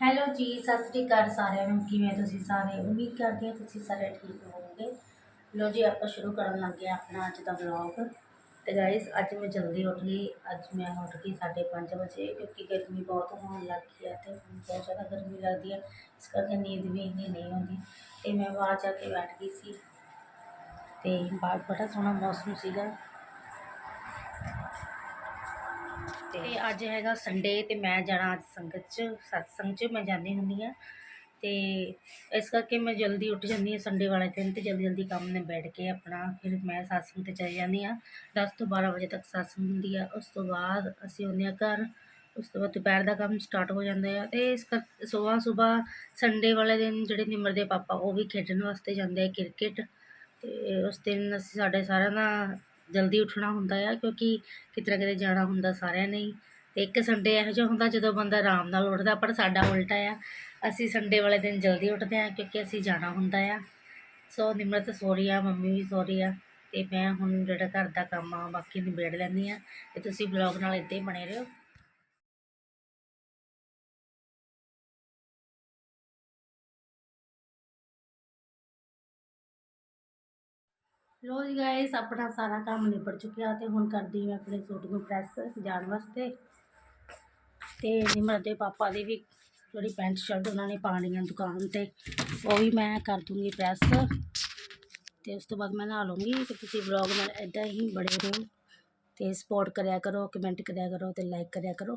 Hello ਜੀ, ਸਤਿ ਸ੍ਰੀ ਅਕਾਲ ਸਾਰਿਆਂ ਨੂੰ। ਕਿਵੇਂ ਤੁਸੀਂ ਸਾਰੇ? ਉਮੀਦ ਕਰਦੀ ਹਾਂ ਤੁਸੀਂ ਸਾਰੇ ਠੀਕ ਹੋਵੋਗੇ। ਲੋ ਜੀ, ਆਪਾਂ ਸ਼ੁਰੂ ਕਰਨ ਲੱਗੇ ਹਾਂ ਆਪਣਾ ਅੱਜ ਦਾ ਵਲੌਗ ਤੇ ਗਾਇਸ ਅੱਜ ਮੈਂ ਜਲਦੀ ਉੱਠ ਗਈ। ਅੱਜ ਮੈਂ ਉੱਠ ਗਈ 5:30 ਵਜੇ, ਕਿਉਂਕਿ ਗਰਮੀ ਬਹੁਤ ਹੋਣ ਲੱਗ ਗਈ ਹੈ ਤੇ ਬਹੁਤ ਜ਼ਿਆਦਾ ਗਰਮੀ ਲੱਗਦੀ ਹੈ। ਇਸ ਕਰਕੇ ਨੀਂਦ ਵੀ ਇੰਨੀ ਨਹੀਂ ਆਉਂਦੀ। ਤੇ ਮੈਂ ਬਾਹਰ ਜਾ ਕੇ ਬੈਠ ਗਈ ਸੀ। ਤੇ ਬਾਹਰ ਬੜਾ ਸੋਹਣਾ ਮੌਸਮ ਸੀਗਾ। ਤੇ ਅੱਜ ਹੈਗਾ ਸੰਡੇ ਤੇ ਮੈਂ ਜਾਣਾ ਅੱਜ ਸੰਗਤ 'ਚ ਸਤਸੰਗ 'ਚ, ਮੈਂ ਜਾਂਦੀ ਹੁੰਦੀ ਆ ਤੇ ਇਸ ਕਰਕੇ ਮੈਂ ਜਲਦੀ ਉੱਠ ਜਾਂਦੀ ਹਾਂ ਸੰਡੇ ਵਾਲੇ ਦਿਨ ਤੇ ਜਲਦੀ ਜਲਦੀ ਕੰਮ ਨੇ ਬੈਠ ਕੇ ਆਪਣਾ, ਫਿਰ ਮੈਂ ਸਤਸੰਗ ਤੇ ਚਲੀ ਜਾਂਦੀ ਆ 10 ਤੋਂ 12 ਵਜੇ ਤੱਕ ਸਤਸੰਗ ਹੁੰਦੀ ਆ। ਉਸ ਤੋਂ ਬਾਅਦ ਅਸੀਂ ਆਉਂਦੇ ਹਾਂ ਘਰ। ਉਸ ਤੋਂ ਬਾਅਦ ਦੁਪਹਿਰ ਦਾ ਕੰਮ ਸਟਾਰਟ ਹੋ ਜਾਂਦਾ ਆ। ਤੇ ਇਸ ਕਰ ਸੁਬਾਹ ਸੁਬਾਹ ਸੰਡੇ ਵਾਲੇ ਦਿਨ ਜਿਹੜੇ ਨਿਮਰ ਦੇ ਪਾਪਾ ਉਹ ਵੀ ਖੇਡਣ ਵਾਸਤੇ ਜਾਂਦੇ ਆ ਕ੍ਰਿਕਟ ਤੇ ਉਸ ਦਿਨ ਅਸੀਂ ਸਾਡੇ ਸਾਰਿਆਂ ਦਾ ਜਲਦੀ ਉੱਠਣਾ ਹੁੰਦਾ ਆ, ਕਿਉਂਕਿ ਕਿਤੇ ਨਾ ਕਿਤੇ ਜਾਣਾ ਹੁੰਦਾ ਸਾਰਿਆਂ ਨੇ ਹੀ। ਤੇ ਇੱਕ ਸੰਡੇ ਇਹੋ ਜਿਹਾ ਹੁੰਦਾ ਜਦੋਂ ਬੰਦਾ ਆਰਾਮ ਨਾਲ ਉੱਠਦਾ, ਪਰ ਸਾਡਾ ਉਲਟਾ ਆ। ਅਸੀਂ ਸੰਡੇ ਵਾਲੇ ਦਿਨ ਜਲਦੀ ਉੱਠਦੇ ਹਾਂ, ਕਿਉਂਕਿ ਅਸੀਂ ਜਾਣਾ ਹੁੰਦਾ ਆ। ਸੋ ਨਿਮਰਤ ਸੋ ਰਹੀ ਆ, ਮੰਮੀ ਵੀ ਸੋ ਰਹੀ ਆ। ਅਤੇ ਮੈਂ ਹੁਣ ਜਿਹੜਾ ਘਰ ਦਾ ਕੰਮ ਆ ਬਾਕੀ ਨਿਬੇੜ ਲੈਂਦੀ ਆ ਅਤੇ ਤੁਸੀਂ ਬਲੌਗ ਨਾਲ ਇੱਦਾਂ ਹੀ ਬਣੇ ਰਹੋ। ਲੋ ਜੀ ਗਾਇਸ ਆਪਣਾ ਸਾਰਾ ਕੰਮ ਨਿਬੜ ਚੁੱਕਿਆ ਤੇ ਹੁਣ ਕਰਦੀ ਮੈਂ ਆਪਣੇ ਸੂਟ ਨੂੰ ਪ੍ਰੈਸ ਜਾਣ ਵਾਸਤੇ। ਤੇ ਨਿਮਰ ਦੇ ਪਾਪਾ ਦੀ ਵੀ ਜਿਹੜੀ ਪੈਂਟ ਸ਼ਰਟ ਉਹਨਾਂ ਨੇ ਪਾਣੀ ਆ ਦੁਕਾਨ ਤੇ, ਉਹ ਵੀ ਮੈਂ ਕਰ ਦੂੰਗੀ ਪ੍ਰੈਸ ਤੇ ਉਸ ਤੋਂ ਬਾਅਦ ਮੈਂ ਨਹਾ ਲੂੰਗੀ ਤੇ ਤੁਸੀਂ ਵਲੌਗ ਨਾਲ ਇਦਾਂ ਹੀ ਬੜੇ ਰਹੋ। ਤੇ ਸਪੋਰਟ ਕਰਿਆ ਕਰੋ ਕਮੈਂਟ ਕਰਿਆ ਕਰੋ ਤੇ ਲਾਈਕ ਕਰਿਆ ਕਰੋ।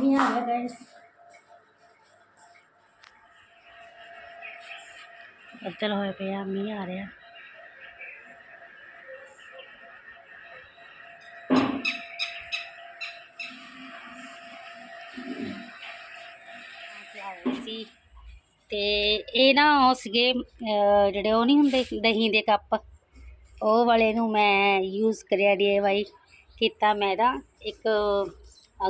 ਮੀਂਹ ਆ ਗਿਆ ਗਾਇਸ ਬੱਦਲ ਹੋਏ ਪਿਆ ਮੀਂਹ ਆ ਰਿਹਾ ਸੀ ਤੇ ਇਹ ਨਾ ਉਹ ਸੀਗੇ ਜਿਹੜੇ ਉਹ ਨਹੀਂ ਹੁੰਦੇ, ਦਹੀਂ ਦੇ ਕੱਪ। ਉਹ ਵਾਲੇ ਨੂੰ ਮੈਂ ਯੂਜ਼ ਕਰਿਆ ਡੀਆਈਵਾਈ ਕੀਤਾ, ਮੈਂ ਇਹਦਾ ਇੱਕ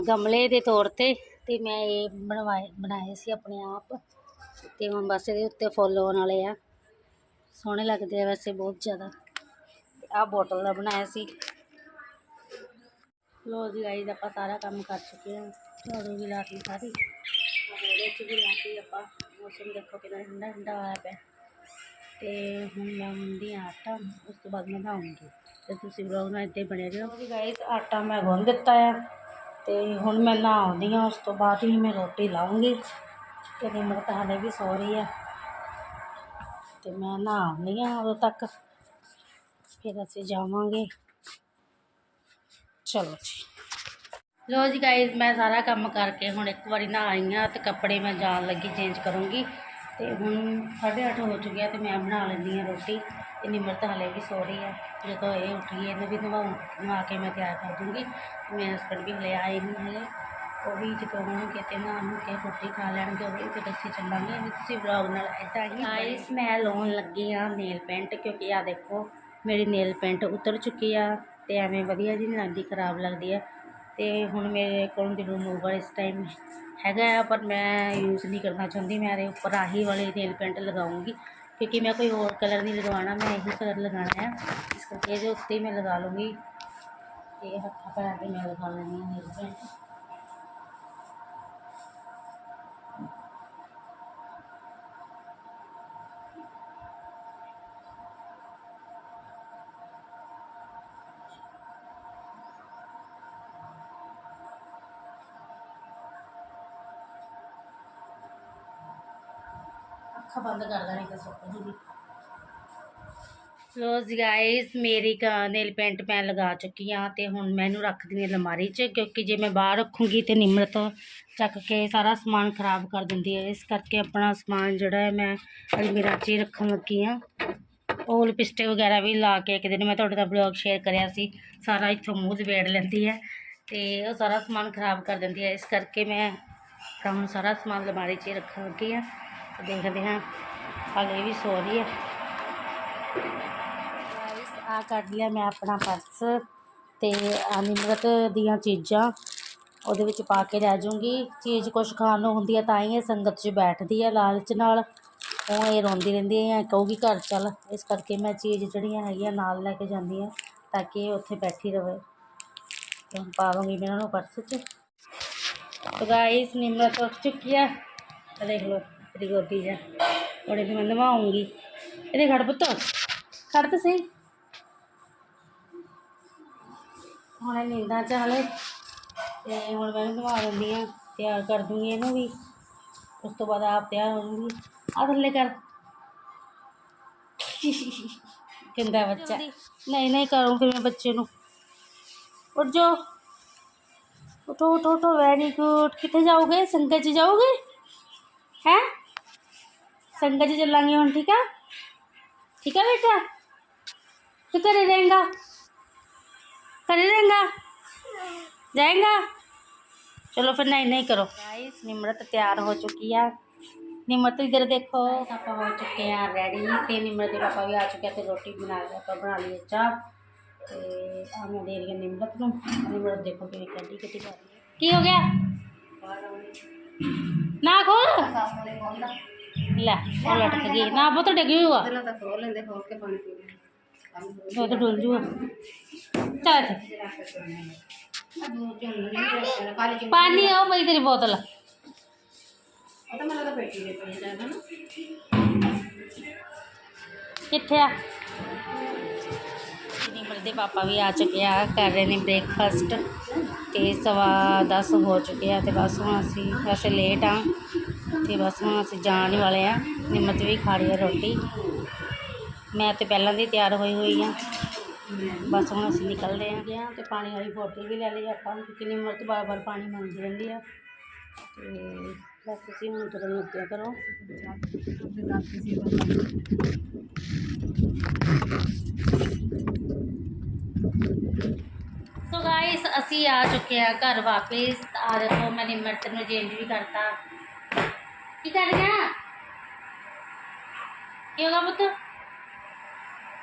ਗਮਲੇ ਦੇ ਤੌਰ ਤੇ ਤੇ ਮੈਂ ਇਹ ਬਣਵਾਏ, ਬਣਾਏ ਸੀ ਆਪਣੇ ਆਪ। ਤੇ ਹੁਣ ਬਸ ਇਹਦੇ ਉੱਤੇ ਫੁੱਲ ਆਉਣ ਵਾਲੇ ਆ। ਸੋਹਣੇ ਲੱਗਦੇ ਆ ਵੈਸੇ ਬਹੁਤ ਜ਼ਿਆਦਾ। ਆਹ ਬੋਟਲ ਦਾ ਬਣਾਇਆ ਸੀ। ਲੋ ਜੀ ਗਾਈਜ਼ ਆਪਾਂ ਸਾਰਾ ਕੰਮ ਕਰ ਚੁੱਕੇ ਹਾਂ ਝਾੜੂ ਵੀ ਲਾ ਕੇ ਸਾਰੀ। ਔਰ ਇਹਦੇ 'ਚ ਵੀ ਲਾ ਕੇ ਆਪਾਂ ਮੌਸਮ ਦੇਖੋ ਕਿੰਨਾ ਠੰਡਾ ਠੰਡਾ ਹੋਇਆ ਪਿਆ। ਤੇ ਹੁਣ ਮੈਂ ਹੁੰਦੀ ਹਾਂ ਆਟਾ, ਉਸ ਤੋਂ ਬਾਅਦ ਮੈਂ ਨਹਾਉਂਗੀ ਤੇ ਤੁਸੀਂ ਵਲੌਗ ਨਾਲ ਇੱਦਾਂ ਹੀ ਬਣੇ ਰਹੋ। ਜੀ ਗਾਇਸ ਆਟਾ ਮੈਂ ਗੁੰਨ ਦਿੱਤਾ ਆ। ਅਤੇ ਹੁਣ ਮੈਂ ਨਹਾਉਂਦੀ ਹਾਂ, ਉਸ ਤੋਂ ਬਾਅਦ ਹੀ ਮੈਂ ਰੋਟੀ ਲਾਉਂਗੀ ਤੇ ਨਿਮਰਤ ਹਾਲੇ ਵੀ ਸੋ ਰਹੀ ਆ। ਤੇ ਮੈਂ ਨਹਾਉਂਦੀ ਹਾਂ ਉਦੋਂ ਤੱਕ। ਫਿਰ ਅਸੀਂ ਜਾਵਾਂਗੇ। ਚਲੋ ਜੀ। ਲੋ ਜੀ ਗਾਇਜ਼ ਮੈਂ ਸਾਰਾ ਕੰਮ ਕਰਕੇ ਹੁਣ ਇੱਕ ਵਾਰੀ ਨਹਾ ਆਈ ਹਾਂ ਅਤੇ ਕੱਪੜੇ ਮੈਂ ਜਾਣ ਲੱਗੀ ਚੇਂਜ ਕਰੂੰਗੀ। ਤੇ ਹੁਣ 8:30 ਹੋ ਚੁੱਕਿਆ ਤੇ ਮੈਂ ਬਣਾ ਲੈਂਦੀ ਹਾਂ ਰੋਟੀ। ਤੇ ਨਿਮਰਤ ਹਲੇ ਵੀ ਸੋ ਰਹੀ ਹੈ ਜਦੋਂ ਇਹ ਉੱਠੀ ਇਹਨੂੰ ਵੀ ਨਵਾਉਂ ਨਵਾ ਕੇ ਮੈਂ ਤਿਆਰ ਕਰ ਦੂੰਗੀ। ਮੇਰੇ ਹਸਬੈਂਡ ਵੀ ਹਲੇ ਆਏ ਨਹੀਂ ਹਲੇ। ਉਹ ਵੀ ਜਦੋਂ ਆਉਣਗੇ ਤੇ ਨਾ ਨੂੰ ਕੇ ਰੋਟੀ ਖਾ ਲੈਣਗੇ ਉਹ ਵੀ ਫਿਰ ਅਸੀਂ ਚੱਲਾਂਗੇ। ਵੀ ਤੁਸੀਂ ਵਲੌਗ ਨਾਲ ਇੱਦਾਂ ਹੀ ਗਾਇਸ ਮੈਂ ਲਾਉਣ ਲੱਗੀ ਆ ਨੇਲ ਪੈਂਟ ਕਿਉਂਕਿ ਆ ਦੇਖੋ ਮੇਰੀ ਨੇਲ ਪੈਂਟ ਉਤਰ ਚੁੱਕੀ ਆ ਤੇ ਐਵੇਂ ਵਧੀਆ ਜੀ ਨਹੀਂ ਲੱਗਦੀ ਖਰਾਬ ਲੱਗਦੀ ਆ। ਅਤੇ ਹੁਣ ਮੇਰੇ ਕੋਲ ਦੀ ਇਸ ਟਾਈਮ ਹੈਗਾ ਆ, ਪਰ ਮੈਂ ਯੂਜ਼ ਨਹੀਂ ਕਰਨਾ ਚਾਹੁੰਦੀ। ਮੈਂ ਇਹਦੇ ਉੱਪਰ ਆਹੀ ਵਾਲੇ ਨੇਲ ਪੈਂਟ ਲਗਾਉਂਗੀ, ਕਿਉਂਕਿ ਮੈਂ ਕੋਈ ਹੋਰ ਕਲਰ ਨਹੀਂ ਲਗਵਾਉਣਾ, ਮੈਂ ਇਹੀ ਕਲਰ ਲਗਾਉਣਾ ਆ। ਇਸ ਕਰਕੇ ਇਹਦੇ ਉੱਤੇ ਮੈਂ ਲਗਾ ਲੂੰਗੀ ਅਤੇ ਹੱਥਾਂ ਪੈਰਾਂ 'ਤੇ ਮੈਂ ਲਗਾ ਲੈਂਦੀ ਹਾਂ ਨੇਲ ਪੈਂਟ ਅੱਖਾਂ ਬੰਦ ਕਰ ਲੈਣੀ ਤੇ ਸੁੱਕ ਜੂਗੀ। ਲੋ ਗਾਇਸ ਮੇਰੀ ਨੇਲ ਪੇਂਟ ਮੈਂ ਲਗਾ ਚੁੱਕੀ ਆ ਤੇ ਹੁਣ ਮੈਂ ਇਹਨੂੰ ਰੱਖ ਹਾਂ ਅਲਮਾਰੀ 'ਚ ਕਿਉਂਕਿ ਜੇ ਮੈਂ ਬਾਹਰ ਰੱਖੂੰਗੀ ਤੇ ਨਿਮਰਤ ਚੱਕ ਕੇ ਸਾਰਾ ਸਮਾਨ ਖਰਾਬ ਕਰ ਦਿੰਦੀ ਹੈ। ਇਸ ਕਰਕੇ ਆਪਣਾ ਸਮਾਨ ਜਿਹੜਾ ਹੈ ਮੈਂ ਅਲਮੀਰਾ 'ਚ ਹੀ ਰੱਖਣ ਲੱਗੀ ਆ ਉਹ ਲਿਪਸਟਿਕ ਵਗੈਰਾ ਵੀ ਲਾ ਕੇ ਇੱਕ ਦਿਨ ਮੈਂ ਤੁਹਾਡੇ ਦਾ ਬਲੌਗ ਸ਼ੇਅਰ ਕਰਿਆ ਸੀ। ਸਾਰਾ ਇੱਥੋਂ ਮੂੰਹ ਵੇੜ ਲੈਂਦੀ ਹੈ ਤੇ ਉਹ ਸਾਰਾ ਸਮਾਨ ਖਰਾਬ ਕਰ ਦਿੰਦੀ ਹੈ। ਇਸ ਕਰਕੇ ਮੈਂ ਤਾਂ ਹੁਣ ਸਾਰਾ ਸਮਾਨ ਅਲਮਾਰੀ 'ਚ ਹੀ ਰੱਖਣ ਲੱਗੀ ਆ ਦੇਖਦੇ ਹਾਂ। ਹਲੇ ਵੀ ਸੋ ਰਹੀ ਹੈ। ਆ ਕੱਢ ਲਿਆ ਮੈਂ ਆਪਣਾ ਪਰਸ ਤੇ ਅਨਿਮਰਤ ਦੀਆਂ ਚੀਜ਼ਾਂ। ਉਹਦੇ ਵਿੱਚ ਪਾ ਕੇ ਲੈ ਜਾਊਂਗੀ ਚੀਜ਼ ਕੁਛ ਖਾਣ ਨੂੰ ਹੁੰਦੀ ਹੈ ਤਾਂ ਹੀ ਇਹ ਸੰਗਤ 'ਚ ਬੈਠਦੀ ਹੈ ਲਾਲਚ ਨਾਲ। ਉਹ ਇਹ ਰੋਂਦੀ ਰਹਿੰਦੀ ਹੈ ਕਹੂਗੀ, ਘਰ ਚੱਲ। ਇਸ ਕਰਕੇ ਮੈਂ ਚੀਜ਼ ਜਿਹੜੀਆਂ ਹੈਗੀਆਂ ਨਾਲ ਲੈ ਕੇ ਜਾਂਦੀ ਹਾਂ ਤਾਂ ਕਿ ਇਹ ਉੱਥੇ ਬੈਠੀ ਰਹੇ ਹੁਣ ਪਾ ਲਵਾਂਗੀ ਮੈਂ ਇਹਨਾਂ ਨੂੰ ਪਰਸ 'ਚ। ਗਾਇਸ ਨਿਮਰਤ ਉੱਠ ਚੁੱਕੀ ਹੈ। ਦੇਖ ਲਓ। देख लो तेरी गोदी जा थोड़ी सी मैं नवाऊंगी ਇਹਦੇ ਖੜ ਪੁੱਤ ਖੜ ਤਾਂ ਸਹੀ ਹੁਣ ਇਹ ਨੀਂਦਾਂ ਚ ਹਲੇ ਤੇ ਹੁਣ ਮੈਂ ਇਹਨੂੰ ਨਵਾ ਦਿੰਦੀ ਆ ਤਿਆਰ ਕਰ ਦੂੰਗੀ ਇਹਨੂੰ ਵੀ ਉਸ ਤੋਂ ਬਾਅਦ ਆਪ ਤਿਆਰ ਹੋ ਜੂੰਗੀ ਆ ਥੱਲੇ ਕਰ ਕਿੰਦਾ ਬੱਚਾ ਨਹੀਂ ਨਹੀਂ ਕਰੂੰ ਫਿਰ ਮੈਂ ਬੱਚੇ ਨੂੰ ਉੱਠ ਜਾਓ उठो उठो उठो वेरी गुड कितने जाओगे संगत जी जाओगे हैं संगत जी चलाएँगे हम, ठीक है? ठीक है बेटा? तो घर रहेगा। घर रहेगा? जाएगा चलो फिर नहीं नहीं करो। गाइस निमरत तैयार हो चुकी है। निमरत इधर देखो, पापा हो चुके हैं रेडी तो निमरत पापा भी आ चुके हैं तो रोटी बना पापा तो बना लिए चाप। तो हमें दे रही है निम्रत को। निमरत देखो कि कटी कटी कर रही है। की हो गया? ना खोल। ਲੈ ਉਹ ਲਟਕ ਗਈ। ਨਾ ਪੁੱਤ ਡਿੱਗੀ ਹੋਆ ਪਹਿਲਾਂ ਤਾਂ ਖੋਲ ਲੈਂਦੇ ਖੋਲ ਕੇ ਪਾਣੀ ਪੀ ਲੈਂਦੇ ਉਹ ਤਾਂ ਡੁੱਲ ਜੂਆ ਚੱਲ ਇੱਥੇ। ਪਾਣੀ ਆਓ ਮੇਰੀ ਤੇਰੀ ਬੋਤਲ। ਉਹ ਤਾਂ ਮੈਨੂੰ ਤਾਂ ਪੇਟੀ ਦੇ ਪਈ ਜਾਂਦਾ ਨਾ ਕਿੱਥੇ ਆ? ਦੇ ਪਾਪਾ ਵੀ ਆ ਚੁੱਕੇ ਆ ਕਰ ਰਹੇ ਨੇ ਬ੍ਰੇਕਫਾਸਟ ਤੇ ਸਵਾ 10 ਹੋ ਚੁੱਕੇ ਆ ਤੇ ਬਸ ਹੁਣ ਅਸੀਂ ਵੈਸੇ ਲੇਟ ਆ। ਤੇ ਬਸ ਹੁਣ ਅਸੀਂ ਜਾਣ ਹੀ ਵਾਲੇ ਆ। ਨਿਮਰਤ ਵੀ ਖਾ ਰਹੀ ਆ ਰੋਟੀ। ਮੈਂ ਤੇ ਪਹਿਲਾਂ ਦੀ ਤਿਆਰ ਹੋਈ ਹੋਈ ਆ। ਬਸ ਹੁਣ ਅਸੀਂ ਨਿਕਲਦੇ ਆ ਗਿਆ ਤੇ ਪਾਣੀ ਵਾਲੀ ਬੋਤਲ ਵੀ ਲੈ ਲਈ ਆਪਾਂ ਕਿਉਂਕਿ ਨਿਮਰਤ ਬਾਰ ਬਾਰ ਪਾਣੀ ਮੰਗਦੀ ਰਹਿੰਦੀ ਆ। ਤੇ ਬਸ ਤੁਸੀਂ ਹੁਣ ਤੁਰਨ ਲੱਗਿਆ ਕਰੋ। ਸੋ ਗਾਇਸ ਅਸੀਂ ਆ ਚੁੱਕੇ ਆ ਘਰ ਵਾਪਸ। ਆ ਦੇਖੋ, ਮੈਂ ਨਿਮਰਤ ਨੂੰ ਚੇਂਜ ਵੀ ਕਰਤਾ। ਕੀ ਕਰ ਗਿਆ ਕੀ ਹੋਗਾ ਪੁੱਤ?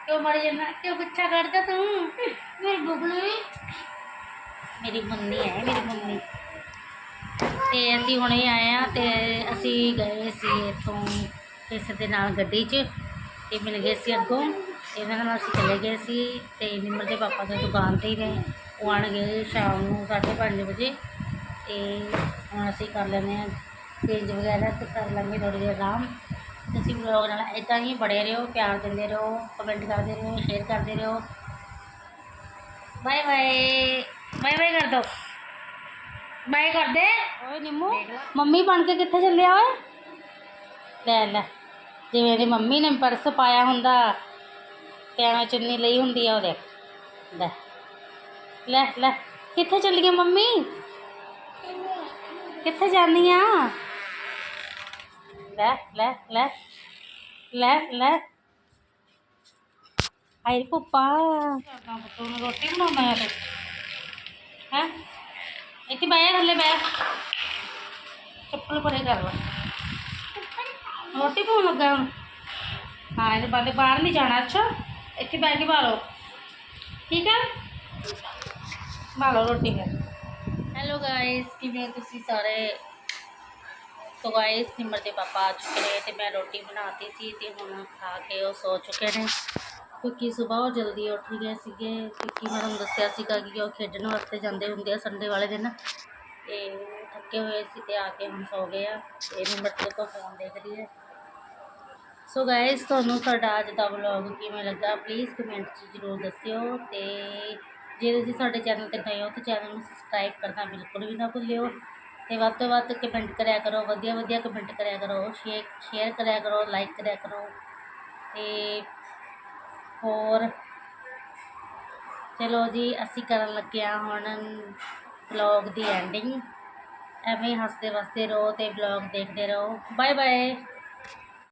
ਕਿਉਂ ਮਰ ਜਾਣਾ ਕਿਉਂ ਗੁੱਛਾ ਕਰਦਾ ਤੂੰ? ਮੇਰੀ ਬੁਗਲੀ ਮੇਰੀ ਮੁੰਨੀ ਹੈ ਮੇਰੀ ਮੁੰਨੀ ਤੇ ਅਸੀਂ ਹੁਣੇ ਆਏ ਆ ਤੇ ਅਸੀਂ ਗਏ ਸੀ ਇੱਥੋਂ ਕਿਸੇ ਦੇ ਨਾਲ ਗੱਡੀ 'ਚ ਤੇ ਮਿਲ ਗਏ ਸੀ ਅੱਗੋਂ। ਇਹਨਾਂ ਨਾਲ ਅਸੀਂ ਚਲੇ ਗਏ ਸੀ ਤੇ ਨਿਮਰ ਦੇ ਪਾਪਾ ਦੇ ਦੁਕਾਨ ਤੇ ਹੀ ਨੇ ਉਹ ਆਉਣਗੇ ਸ਼ਾਮ ਨੂੰ 5:30 ਵਜੇ ਤੇ ਹੁਣ ਅਸੀਂ ਕਰ ਲੈਂਦੇ ਹਾਂ ਚੇਂਜ ਵਗੈਰਾ ਤੇ ਕਰ ਲਾਂਗੇ ਥੋੜ੍ਹੀ ਦੇਰ ਆਰਾਮ। ਤੁਸੀਂ ਵਲੋਗ ਨਾਲ ਇੱਦਾਂ ਹੀ ਬੜੇ ਰਹੋ ਪਿਆਰ ਦਿੰਦੇ ਰਹੋ ਕਮੈਂਟ ਕਰਦੇ ਰਹੋ ਸ਼ੇਅਰ ਕਰਦੇ ਰਹੋ। ਬਾਏ ਬਾਏ ਬਾਏ ਬਾਏ ਕਰ ਦੋ। ਬਾਏ ਕਰ ਦੇ। ਓਏ ਨਿੰਮੂ ਮੰਮੀ ਬਣ ਕੇ ਕਿੱਥੇ ਚੱਲਿਆ ਓਏ? ਲੈ ਲੈ ਜਿਵੇਂ ਦੀ ਮੰਮੀ ਨੇ ਪਰਸ ਪਾਇਆ ਹੁੰਦਾ ਐਵੇਂ ਚੁੰਨੀ ਲਈ ਹੁੰਦੀ ਆ ਉਹਦੇ ਲੈ ਲੈ ਲੈ ਕਿੱਥੇ ਚੱਲੀ ਗਈ ਮੰਮੀ? ਕਿੱਥੇ ਜਾਂਦੀ ਆ ਲੈ ਲੈ ਲੈ ਲੈ ਲੈ ਆਈ ਪੁੱਪਾ ਤੂੰ ਰੋਟੀ ਬਣਾਉਣਾ ਹੈ ਹੈ ਇੱਥੇ ਬਹਿ ਥੱਲੇ ਬਹਿ ਚੱਪਲ ਪਰੇ ਕਰ ਲਾ ਰੋਟੀ ਪਾਉਣ ਲੱਗਾ ਹੁਣ ਹਾਂ ਇਹਦੇ ਬਾਅਦ ਬਾਹਰ ਨਹੀਂ ਜਾਣਾ ਅੱਛਾ ਇੱਥੇ ਬਹਿ ਕੇ ਪਾ ਲਓ ਠੀਕ ਹੈ ਪਾ ਲਓ ਰੋਟੀ ਫਿਰ ਹੈਲੋ ਗਾਇਸ ਕਿਵੇਂ ਹੋ ਤੁਸੀਂ ਸਾਰੇ ਸੋ ਗਾਇਸ ਨਿਮਰ ਦੇ ਪਾਪਾ ਆ ਚੁੱਕੇ ਨੇ ਤੇ ਮੈਂ ਰੋਟੀ ਬਣਾਤੀ ਸੀ ਤੇ ਹੁਣ ਖਾ ਕੇ ਉਹ ਸੌ ਚੁੱਕੇ ਨੇ। ਕਿਉਂਕਿ ਸਵੇਰ ਉਹ ਜਲਦੀ ਉੱਠ ਗਏ ਸੀਗੇ, ਕਿਉਂਕਿ ਮੈਂ ਤੁਹਾਨੂੰ ਦੱਸਿਆ ਸੀਗਾ ਕਿ ਉਹ ਖੇਡਣ ਵਾਸਤੇ ਜਾਂਦੇ ਹੁੰਦੇ ਆ ਸੰਡੇ ਵਾਲੇ ਦਿਨ। ਤੇ ਥੱਕੇ ਹੋਏ ਸੀ ਤੇ ਆ ਕੇ ਹੁਣ ਸੌ ਗਏ ਆ। ਤੇ ਨਿਮਰ ਤੇ ਕੋ ਫੋਨ ਦੇਖਦੀ ਹੈ। ਸੋ ਗਾਇਸ ਤੁਹਾਨੂੰ ਸਾਡਾ ਅੱਜ ਦਾ ਵਲੌਗ ਕਿਵੇਂ ਲੱਗਾ ਪਲੀਜ਼ ਕਮੈਂਟ 'ਚ ਜ਼ਰੂਰ ਦੱਸਿਓ ਤੇ ਜੇ ਤੁਸੀਂ ਸਾਡੇ ਚੈਨਲ ਤੇ ਨਏ ਹੋ ਤਾਂ ਚੈਨਲ ਨੂੰ ਸਬਸਕ੍ਰਾਈਬ ਕਰਨਾ ਬਿਲਕੁਲ ਵੀ ਨਾ ਭੁੱਲਿਓ। ਅਤੇ ਵੱਧ ਤੋਂ ਵੱਧ ਕਮੈਂਟ ਕਰਿਆ ਕਰੋ, ਵਧੀਆ ਵਧੀਆ ਕਮੈਂਟ ਕਰਿਆ ਕਰੋ ਸ਼ੇਅਰ ਸ਼ੇਅਰ ਕਰਿਆ ਕਰੋ ਲਾਈਕ ਕਰਿਆ ਕਰੋ ਅਤੇ ਹੋਰ ਚਲੋ ਜੀ, ਅਸੀਂ ਕਰਨ ਲੱਗੇ ਹਾਂ ਹੁਣ ਵਲੌਗ ਦੀ ਐਂਡਿੰਗ ਐਵੇਂ ਹੀ ਹੱਸਦੇ ਵਸਦੇ ਰਹੋ ਅਤੇ ਵਲੌਗ ਦੇਖਦੇ ਰਹੋ। Bye bye